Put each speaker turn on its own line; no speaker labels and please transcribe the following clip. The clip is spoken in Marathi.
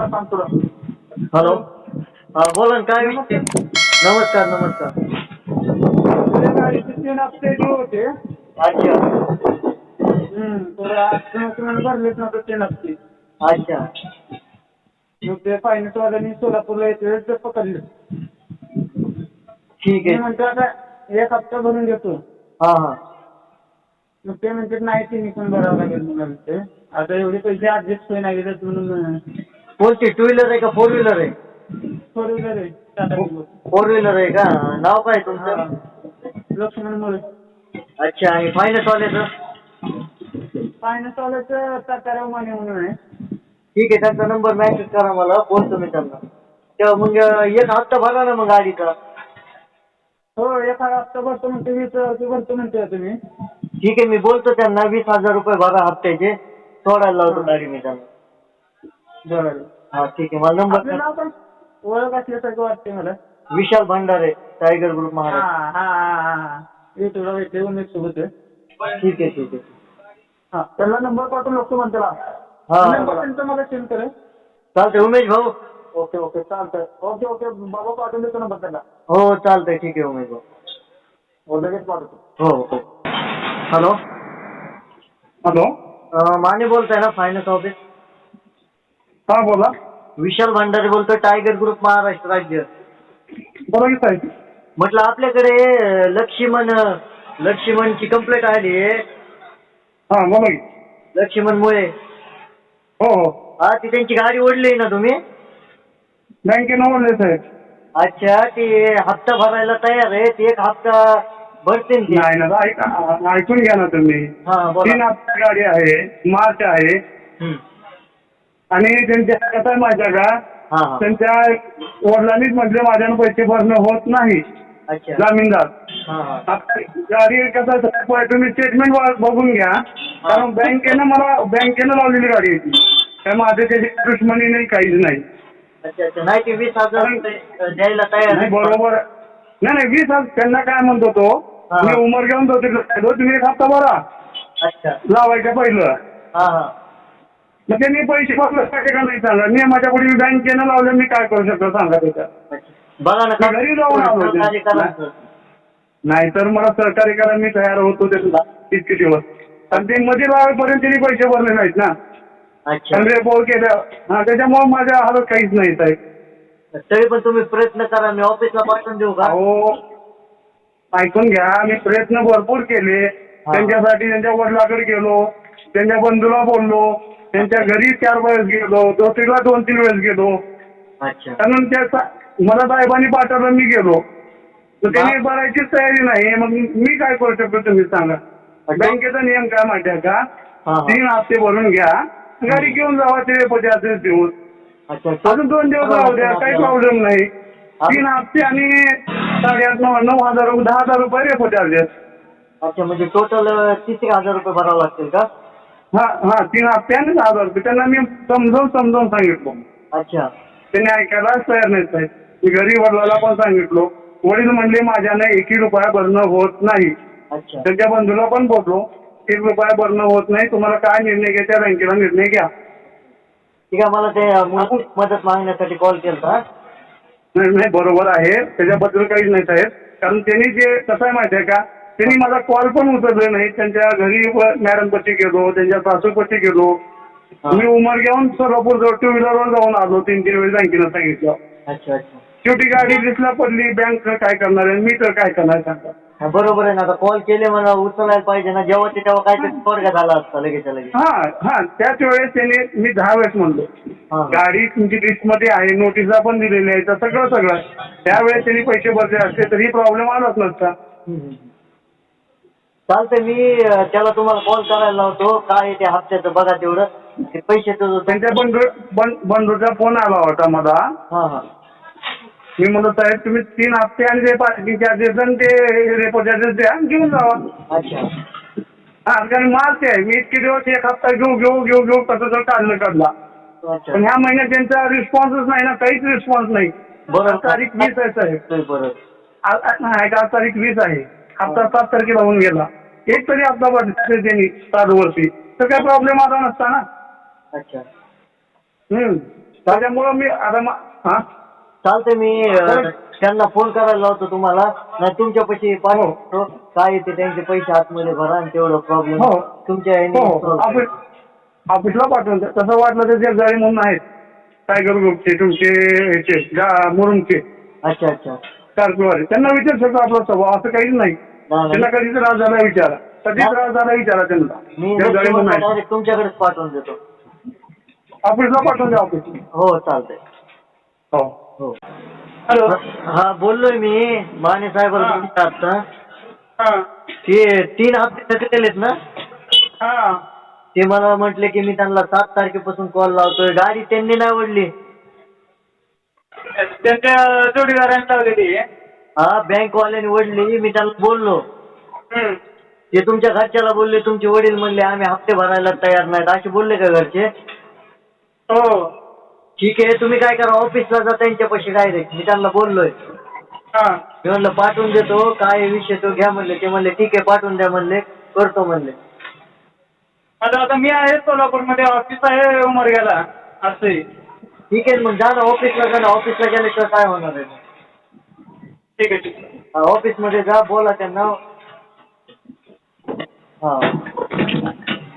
त्याला
हॅलो. बोला ना काय विषय? नमस्कार नमस्कार.
तीन होते.
अच्छा.
हम्म, तर आज तुम्हाला भरलेच नव्हते तीन हप्ते.
अच्छा.
मग ते फायनान्स वाल्यांनी सोलापूरला येते ते पकडले.
ठीक
मी
आहे
म्हणतो आता एक हप्ता भरून देतो
हा हा.
मग ते म्हणतात नाही तिन्ही पण भरावं लागेल म्हणाले ते आता एवढे पैसे ऍडजस्ट होई नाही देत म्हणून
कोणती टू व्हीलर आहे का फोर व्हीलर आहे?
फोर व्हीलर आहे. टाटा.
फोर व्हीलर आहे का? नाव काय तुमचं.
लक्ष्मण मुळे
अच्छा आणि फायनान्स वाल्याचं?
फायनान्स वाल्याचं तात्याराव माने म्हणून आहे.
ठीक आहे त्यांचा नंबर मॅसेज करा मला. बोलतो मी त्यांना. तेव्हा मग एक हप्ता भरा ना मग गाडीचा
हो एखादा हप्ता भरतो म्हणते वीस ते भरतो म्हणते तुम्ही.
ठीक आहे मी बोलतो त्यांना. वीस हजार रुपये भरा हप्त्याचे. सोडायला लावतो गाडी मी त्यांना. हा ठीक आहे. मला
आपलं
नंबर
नाव पण ओळख असल्यासारखं वाटते मला.
विशाल भंडारे टायगर ग्रुप
हा हा हा हा. युट्यूबला भेटले उमेश सोबत आहे.
ठीक आहे ठीक आहे.
हा त्याला नंबर पाठवून लागतो म्हणते
हा.
नंबर त्यांचा मला सेंड करेल
चालतंय उमेश भाऊ.
ओके ओके चालतंय. Okay okay. बाबा पाठवून देतो नंबर त्याला
हो चालतंय ठीक आहे उमेश भाऊ.
हो लगेच पाठवतो.
हो हो. हॅलो
हॅलो
अं, माने बोलताय ना फायनान्स ऑफ़िस
हा बोला.
विशाल भंडारे बोलतोय टायगर ग्रुप महाराष्ट्र राज्य.
बोला की साहेब.
म्हटलं आपल्याकडे अं, लक्ष्मण लक्ष्मणची कंप्लेंट आली. आहे
हा बोला की.
लक्ष्मणमुळे.
हो हो.
हा ती त्यांची गाडी ओढली ना तुम्ही?
बँकेनं बोलले साहेब.
अच्छा ते हप्ता भरायला तयार आहे. ते एक हप्ता भरते ते.
नाही ना ऐका ऐकून घ्या ना तुम्ही.
हा
तीन
बोला
हप्ता गाडी आहे मार्च आहे.
हम्म.
आणि त्यांच्या कसं आहे माझ्या का?
हा हा.
त्यांच्या वडिलांनीच म्हटले माझ्यानं पैसे भरणं होत नाही.
अच्छा.
जामीनदार.
हा हा.
आता गाडी कसं आहे तुम्ही स्टेटमेंट बघून घ्या. कारण बँकेनं मला बँकेनं लावलेली गाडी आहे ती. काय माझं त्याची दुश्मनी नाही काहीच नाही.
अच्छा अच्छा. नाही ते वीस हजार रुपये अं, द्यायला तयार
नाही
आहे.
बरोबर. नाही नाही वीस हजार त्यांना काय म्हणतो तो
हा.
मी उमर घेऊन तो तिकडे. तुम्ही एक हप्ता भरा.
अच्छा.
लावायच्या पहिलं.
हा हा.
मग त्यांनी पैसे भरण्यासाठी का नाही सांगा? मी माझ्या पुढे बँकेनं लावलं मी काय करू शकतो सांगा त्याच्यात.
बघा ना
मी घरी जाऊन आलो होते.
सहकार्य करा ना, सर.
नाही तर मला सहकार्य करायला मी तयार होतो त्याला इतके दिवस. आणि ते मध्ये लावेपर्यंत त्यांनी पैसे भरले नाहीत ना.
अच्छा.
आणि पोल केलं. हा त्याच्यामुळे माझ्या हालत काहीच नाही साहेब.
तरी पण तुम्ही प्रयत्न करा. मी ऑफिसला पाठवून देऊ का?
अहो ऐकून घ्या. मी प्रयत्न भरपूर केले. त्यांच्यासाठी त्यांच्या वडिलाकडे गेलो. त्यांच्या बंधूला बोललो. त्यांच्या घरी चार वेळेस गेलो दोस्तीला दोन तीन वेळेस गेलो.
अच्छा.
कारण त्या मला साहेबांनी पाठवलं मी गेलो. तर त्यांनी भरायचीच तयारी नाही मग मी काय करू शकतो तुम्ही सांगा? बँकेचा नियम काय माहिती आहे का. तीन हप्ते भरून घ्या गाडी घेऊन जावा ते पचास देऊन.
अच्छा
अजून दोन दिवस राहू द्या काही प्रॉब्लेम नाही. तीन हप्ते आणि साडेआठ नऊ नऊ हजार दहा हजार रुपये रेपो चार्जेस
अच्छा म्हणजे टोटल तीस हजार रुपये भरावं लागतील का?
हा हा तीन दहा हजार रुपये त्यांना मी समजावून समजावून सांगितलं.
अच्छा.
त्यांनी ऐकायलाच तयार नाही साहेब. मी घरी वडिलाला पण सांगितलो. वडील म्हणले माझ्यानं एकही रुपया भरणं होत नाही.
अच्छा.
त्यांच्या बंधूला पण बोललो एक रुपया भरणं होत नाही. तुम्हाला काय निर्णय घ्यायचा बँकेला निर्णय घ्या.
ठीक आहे मला ते मूलभूत मदत मागण्यासाठी कॉल केला
नाही नाही बरोबर आहे. त्याच्याबद्दल काहीच नाही साहेब. कारण त्यांनी जे कसं आहे माहिती आहे का? त्यांनी माझा कॉल पण उचलले नाही. त्यांच्या घरी मॅडम पट्टी गेलो त्यांच्या सासू पट्टी गेलो. मी उमर घेऊन सोलापूर जवळ टू व्हीलरवर जाऊन आलो तीन तीन वेळेस बँकेला सांगितलं.
अच्छा अच्छा.
शेवटी गाडी दिसला पडली बँक काय करणार आहे मी तर काय करणार सांगा.
हा, बरोबर आहे ना. आता कॉल केले मला उचलायला पाहिजे ना. जेव्हा ते तेव्हा काहीतरी स्वर्ग झाला असता लगेच लगेच.
हा हा. त्याच वेळेस त्याने मी दहा वेळेस म्हणलो.
हा.
गाडी तुमची लिस्टमध्ये आहे नोटिसा पण दिलेल्या आहेत तर सगळं सगळं. त्यावेळेस त्यांनी पैसे भरले असते तरी प्रॉब्लेम आलाच नसता.
हम्म, हम्म. चालतंय मी अं, त्याला तुम्हाला कॉल करायला लावतो. काय आहे ते हप्त्याचं बघा तेवढं. ते जो-
त्यांच्या बंधू बं- बंधूचा फोन आला होता मला.
हा हा.
मी म्हणलो साहेब तुम्ही तीन हप्ते आणि ते पार्किंग चार्जेस आणि ते रेपो चार्जेस द्या आणि घेऊन जावा.
अच्छा.
हा कारण मार्च आहे. मी इतके दिवस एक हप्ता घेऊ घेऊ घेऊ घेऊ कसं तर काढलं काढला.
अच्छा.
पण ह्या महिन्यात त्यांचा रिस्पॉन्सच नाही ना काहीच रिस्पॉन्स नाही.
बरोबर.
आज तारीख वीस आहे साहेब.
होय, बरोबर
आज आज- नाही आज तारीख वीस आहे. हप्ता सात तारखेला होऊन गेला. एक तरी हप्ता भरला त्यांनी सात तर काय प्रॉब्लेम आला नसता ना?
अच्छा.
हम्म. त्याच्यामुळं मी आता मा- हा?
चालतंय मी अं. त्यांना फोन करायला लावतो तुम्हाला. नाही तुमच्या पैसे पाठवतो काय येते त्यांचे पैसे आतमध्ये भरा आणि तेवढं प्रॉब्लेम
हो.
तुमच्या
हो
ह्याने
हो.
solve
ऑफिस ऑफिसला पाठवून द्या. तसं वाटलं तर जगदाळे म्हणून आहेत. टायगर ग्रुपचे तुमचे ह्याचे मुरुमचे.
अच्छा अच्छा.
कारकुवारी त्यांना विचार शकतो आपला स्वभाव. असं काहीच नाही. त्यांना कधी त्रास झाला विचारा. कधी
हा.
त्रास झाला विचारा त्यांना.
मी डायरेक्ट तुमच्याकडेच पाठवून देतो.
ऑफिसला पाठवून द्या ऑफिस
हो चालतंय.
हो.
हो.
हॅलो.
हा बोललोय मी. माने
हा.
तुमच्या आता
हां.
ते तीन हप्ते थकलेलेत ना?
हां.
ते मला म्हटले की मी त्यांना सात तारखेपासून कॉल लावतोय. गाडी त्यांनी नाही ओढली.
त्यांच्या जोडीदारांनी लावलेली
हा बँकवाल्याने ओढली मी त्यांना बोललो.
आहे
ते तुमच्या घरच्याला बोलले तुमचे वडील म्हणले आम्ही हप्ते भरायला तयार नाहीत. असे बोलले का घरचे?
हो.
ठीक आहे तुम्ही काय करा ऑफिसला जा त्यांच्यापाशी डायरेक्ट मी त्यांना बोललोय.
हां.
मी म्हणलं पाठवून देतो काय विषय तो घ्या म्हणले. ते म्हणले ठीक आहे पाठवून द्या म्हणले करतो म्हणले.
आता आता मी आहे सोलापूरमध्ये ऑफिस आहे उमरग्याला असं
ठीक आहे मग जा ना ऑफिसला जा ना ऑफिसला गेल्याशिवाय काय होणार आहे?
ठीक आहे ठीक आहे.
ऑफिसमध्ये जा बोला त्यांना. हा.